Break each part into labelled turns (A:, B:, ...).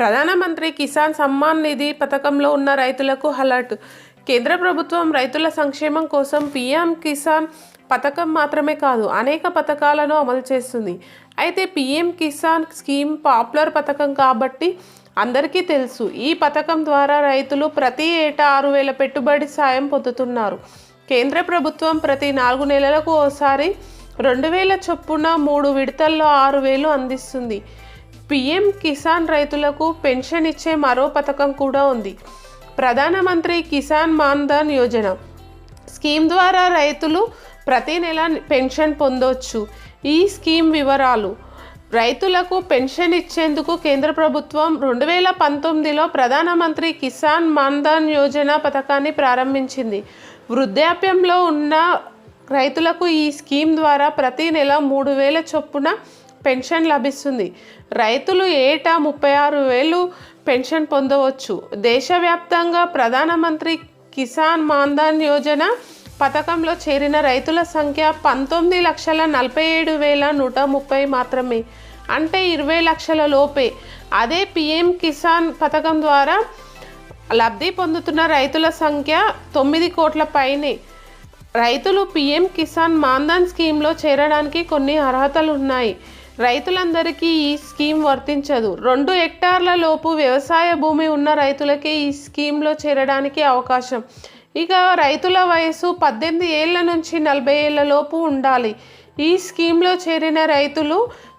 A: ప్రధానమంత్రి కిసాన్ సమ్మాన్ నిధి పథకంలో ఉన్న రైతులకు అలర్ట్. కేంద్ర ప్రభుత్వం రైతుల సంక్షేమం కోసం పీఎం కిసాన్ పథకం మాత్రమే కాదు అనేక పథకాలను అమలు చేస్తుంది. అయితే పీఎం కిసాన్ స్కీమ్ పాపులర్ పథకం కాబట్టి అందరికీ తెలుసు ఈ పథకం ద్వారా రైతులు ప్రతి ఏటా ఆరు వేల పెట్టుబడి సాయం పొందుతున్నారు. కేంద్ర ప్రభుత్వం ప్రతి నాలుగు నెలలకు ఓసారి రెండు వేల చొప్పున మూడు విడతల్లో ఆరు వేలు అందిస్తుంది. పిఎం కిసాన్ రైతులకు పెన్షన్ ఇచ్చే మరో పథకం కూడా ఉంది. ప్రధానమంత్రి కిసాన్ మాన్ధన్ యోజన. స్కీమ్ ద్వారా రైతులు ప్రతి నెల పెన్షన్ పొందొచ్చు. ఈ స్కీమ్ వివరాలు. రైతులకు పెన్షన్ ఇచ్చేందుకు కేంద్ర ప్రభుత్వం రెండు వేల పంతొమ్మిదిలో ప్రధానమంత్రి కిసాన్ మాన్ధన్ యోజన పథకాన్ని ప్రారంభించింది. వృద్ధాప్యంలో ఉన్న రైతులకు ఈ స్కీమ్ ద్వారా ప్రతి నెల మూడు వేల చొప్పున పెన్షన్ లభిస్తుంది. రైతులు ఏటా ముప్పై ఆరు వేలు పెన్షన్ పొందవచ్చు. దేశవ్యాప్తంగా ప్రధానమంత్రి కిసాన్ మాన్ధన్ యోజన పథకంలో చేరిన రైతుల సంఖ్య పంతొమ్మిది లక్షల నలభై ఏడు వేల నూట ముప్పై మాత్రమే. అంటే ఇరవై లక్షల లోపే. అదే పిఎం కిసాన్ పథకం ద్వారా లబ్ధి పొందుతున్న రైతుల సంఖ్య తొమ్మిది కోట్ల పైనే. రైతులు పిఎం కిసాన్ మాన్ధన్ స్కీమ్లో చేరడానికి కొన్ని అర్హతలు ఉన్నాయి. రైతులందరికీ ఈ స్కీమ్ వర్తించదు. రెండు హెక్టార్ల లోపు వ్యవసాయ భూమి ఉన్న రైతులకే ఈ స్కీమ్లో చేరడానికి అవకాశం. ఇక రైతుల వయసు పద్దెనిమిది ఏళ్ళ నుంచి నలభై ఏళ్ళ లోపు ఉండాలి. ఈ స్కీమ్లో చేరిన రైతులు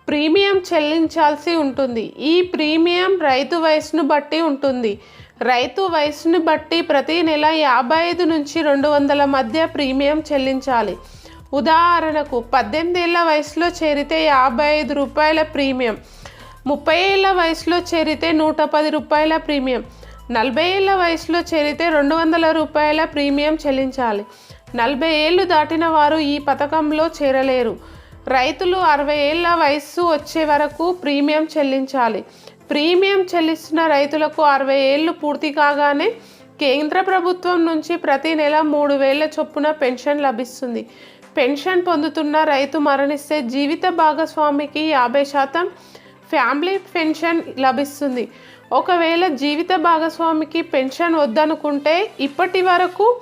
A: ప్రీమియం చెల్లించాల్సి ఉంటుంది. ఈ ప్రీమియం రైతు వయసును బట్టి ఉంటుంది. రైతు వయసును బట్టి ప్రతి నెల యాభై ఐదు నుంచి రెండు వందల మధ్య ప్రీమియం చెల్లించాలి. ఉదాహరణకు పద్దెనిమిది ఏళ్ళ వయసులో చేరితే యాభై ఐదు రూపాయల ప్రీమియం ముప్పై ఏళ్ళ వయసులో చేరితే నూట పది రూపాయల ప్రీమియం నలభై ఏళ్ళ వయసులో చేరితే రెండు వందల రూపాయల ప్రీమియం చెల్లించాలి. నలభై ఏళ్ళు దాటిన వారు ఈ పథకంలో చేరలేరు. రైతులు అరవై ఏళ్ళ వయస్సు వచ్చే వరకు ప్రీమియం చెల్లించాలి. ప్రీమియం చెల్లిస్తున్న రైతులకు అరవై ఏళ్ళు పూర్తి కాగానే కేంద్ర ప్రభుత్వం నుంచి ప్రతి నెల మూడు వేల చొప్పున పెన్షన్ లభిస్తుంది. పెన్షన్ పొందుతున్న రైతు మరణిస్తే జీవిత భాగస్వామికి యాభై శాతం ఫ్యామిలీ పెన్షన్ లభిస్తుంది. ఒకవేళ జీవిత భాగస్వామికి పెన్షన్ వద్దనుకుంటే ఇప్పటి వరకు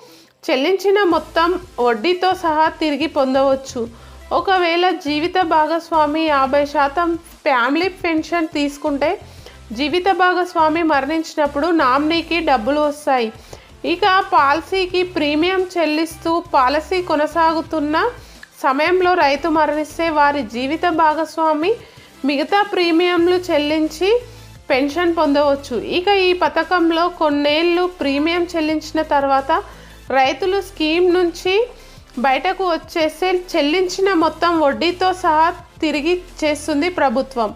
A: చెల్లించిన మొత్తం వడ్డీతో సహా తిరిగి పొందవచ్చు. ఒకవేళ జీవిత భాగస్వామి యాభై శాతం ఫ్యామిలీ పెన్షన్ తీసుకుంటే జీవిత భాగస్వామి మరణించినప్పుడు నామినీకి డబ్బులు వస్తాయి. ఇక పాలసీకి ప్రీమియం చెల్లిస్తూ పాలసీ కొనసాగుతున్న సమయంలో రైతు మరణిస్తే వారి జీవిత భాగస్వామి మిగతా ప్రీమియంలు చెల్లించి పెన్షన్ పొందవచ్చు. ఇక ఈ పథకంలో కొన్నేళ్ళు ప్రీమియం చెల్లించిన తర్వాత రైతులు స్కీమ్ నుంచి బయటకు వచ్చేస్తే చెల్లించిన మొత్తం వడ్డీతో సహా తిరిగి చేస్తుంది ప్రభుత్వం.